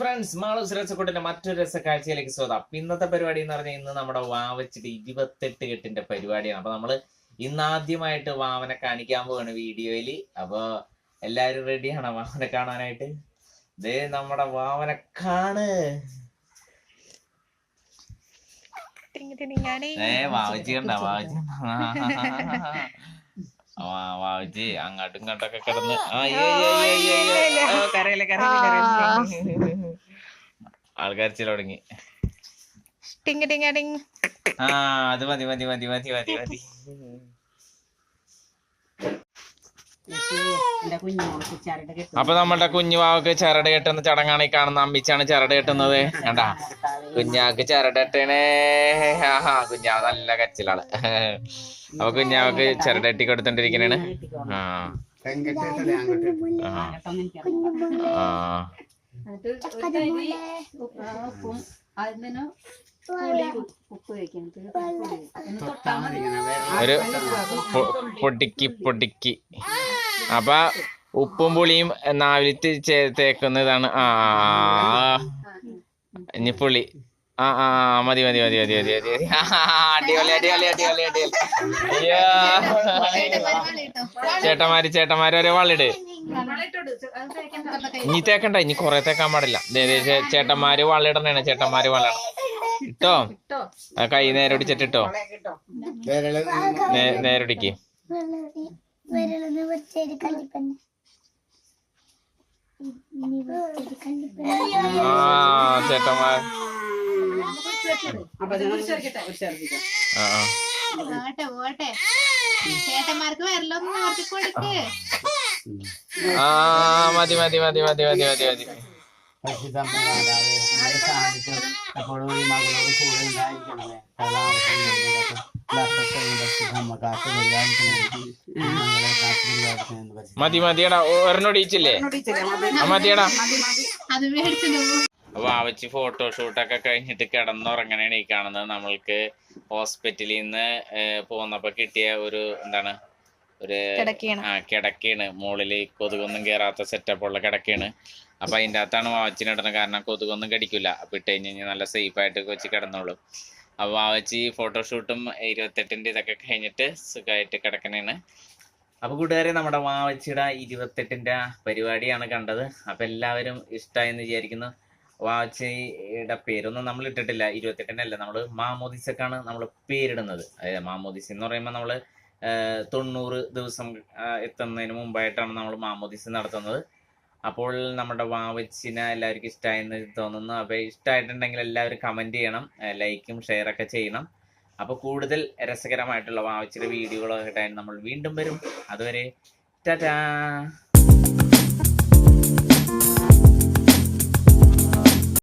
Friends Malu's രസക്കൂട്ടിന്റെ മറ്റൊരു രസക്കാഴ്ചയിലേക്ക് സ്വാഗതം. ഇന്നത്തെ പരിപാടി എന്ന് പറഞ്ഞാൽ ഇന്ന് നമ്മുടെ വാവച്ചിട്ട് ഇരുപത്തെട്ട് കെട്ടിന്റെ പരിപാടിയാണ്. അപ്പൊ നമ്മൾ ഇന്ന് ആദ്യമായിട്ട് വാവനെ കാണിക്കാൻ പോവാണ് വീഡിയോയിൽ. അപ്പൊ എല്ലാരും റെഡിയാണോ വാവനെ കാണാനായിട്ട്? ദേ നമ്മുടെ വാവനെ കാണ്. ഏ വാവച്ചി കണ്ട വാവച്ചി വാവച്ചി അങ്ങോട്ടും ഇങ്ങോട്ടൊക്കെ കിടന്ന്. ആൾക്കാർ ചില തുടങ്ങി. ടിങ് ടിങ് ടിങ്. ആ അത് മതി മതി മതി മതി മതി മതി എന്റെ കുഞ്ഞുമോൾക്ക് ചരട് കെട്ടും അപ്പൊ നമ്മളുടെ കുഞ്ഞുവാവക്ക് ചരട് കെട്ടുന്ന ചടങ്ങാണ് ഈ കാണുന്ന അമ്മിച്ചാണ് ചരട് കെട്ടുന്നത്. കണ്ടാ? കുഞ്ഞാക്ക് ചരട് കെട്ടണേ. ആഹാ കുഞ്ഞാവ് നല്ല കച്ചിലാണ് അപ്പൊ കുഞ്ഞാവക്ക് ചരട് കെട്ടി കൊടുത്തോണ്ടിരിക്കണേണ്. ആ. ഒരു പൊടിക്ക് പൊടിക്ക്. അപ്പൊ ഉപ്പും പുളിയും നാവിലിട്ട് ചേ- തേക്കുന്നതാണ് ആ ഇനി പുളി. ആ ആ മതി മതി മതി മതി മതി മതി. അടിപൊളി അടിപൊളി അടിപൊളി അടിപൊളി. അയ്യോ. ചേട്ടന്മാര് ചേട്ടന്മാര് ഒരേ വള്ളിട്. ഇനി തേക്കണ്ട ഇനി കൊറേ തേക്കാൻ പാടില്ല. ദേ, ദേ, ചേ- ചേട്ടന്മാര് വള്ളിടണേണ് ചേട്ടന്മാര് വള്ളിടണം. ഇട്ടോ? ആ, കൈ നേരെ പിടിച്ചിട്ട് ചേട്ടന്മാർ. പോട്ടെ പോട്ടെ ചേട്ടന്മാർക്ക് വരലൊന്നും നിവർത്തി കൊടുക്ക്. ആ മതി മതി മതി മതി മതി മതി മതി. പരിശുദ്ധമ്മ എപ്പോഴും മകളോട് കൂടെ ഉണ്ടായിരിക്കണമേ. മതി മതിയടാ ഒരെണ്ണം ഇടിച്ചില്ലേ? ആ മതിയടാ അപ്പൊ ആവച്ചി ഫോട്ടോഷൂട്ടൊക്കെ കഴിഞ്ഞിട്ട് കിടന്നുറങ്ങണേണ് ഈ കാണുന്നത്. നമ്മൾക്ക് ഹോസ്പിറ്റലിൽ നിന്ന് പോന്നപ്പോ കിട്ടിയ ഒരു എന്താണ് ഒരു ആ കിടക്കയാണ്. മുകളിൽ കൊതുകൊന്നും കേറാത്ത സെറ്റപ്പ് ഉള്ള കിടക്കയാണ്. അപ്പൊ അതിന്റെ അകത്താണ് വാച്ചിനിടുന്നത്. കാരണം കൊതുകൊന്നും കടിക്കില്ല അപ്പൊ ഇട്ട് കഴിഞ്ഞ് കഴിഞ്ഞാൽ നല്ല സേഫ് ആയിട്ട് വെച്ച് കിടന്നോളും. അപ്പൊ വാവച്ചി ഫോട്ടോഷൂട്ടും ഇരുപത്തെട്ടിന്റെ ഇതൊക്കെ കഴിഞ്ഞിട്ട് സുഖമായിട്ട് കിടക്കണേണ്. അപ്പൊ കൂട്ടുകാരെ നമ്മുടെ വാവച്ചിയുടെ ഇരുപത്തെട്ടിന്റെ പരിപാടിയാണ് കണ്ടത്. അപ്പൊ എല്ലാവരും ഇഷ്ടമായെന്ന് വിചാരിക്കുന്നു. വാവച്ചിയുടെ പേരൊന്നും നമ്മൾ ഇട്ടിട്ടില്ല. ഇരുപത്തെട്ടിനല്ല നമ്മൾ മാമോദിസക്കാണ് നമ്മൾ പേരിടുന്നത്. അതായത് മാമോദിസ എന്ന് പറയുമ്പോൾ നമ്മൾ തൊണ്ണൂറ് ദിവസം എത്തുന്നതിന് മുമ്പായിട്ടാണ് നമ്മൾ മാമോദിസ നടത്തുന്നത്. അപ്പോൾ നമ്മുടെ വാവച്ചിന എല്ലാവർക്കും ഇഷ്ടമായെന്ന് തോന്നുന്നു. അപ്പോൾ ഇഷ്ടമായിട്ടുണ്ടെങ്കിൽ എല്ലാവരും കമന്റ് ചെയ്യണം ലൈക്കും ഷെയറൊക്കെ ചെയ്യണം. അപ്പോൾ കൂടുതൽ രസകരമായിട്ടുള്ള വാവച്ചിയുടെ വീഡിയോകളൊക്കെ ആയിട്ട് നമ്മൾ വീണ്ടും വരും. അതുവരെ ടാറ്റാ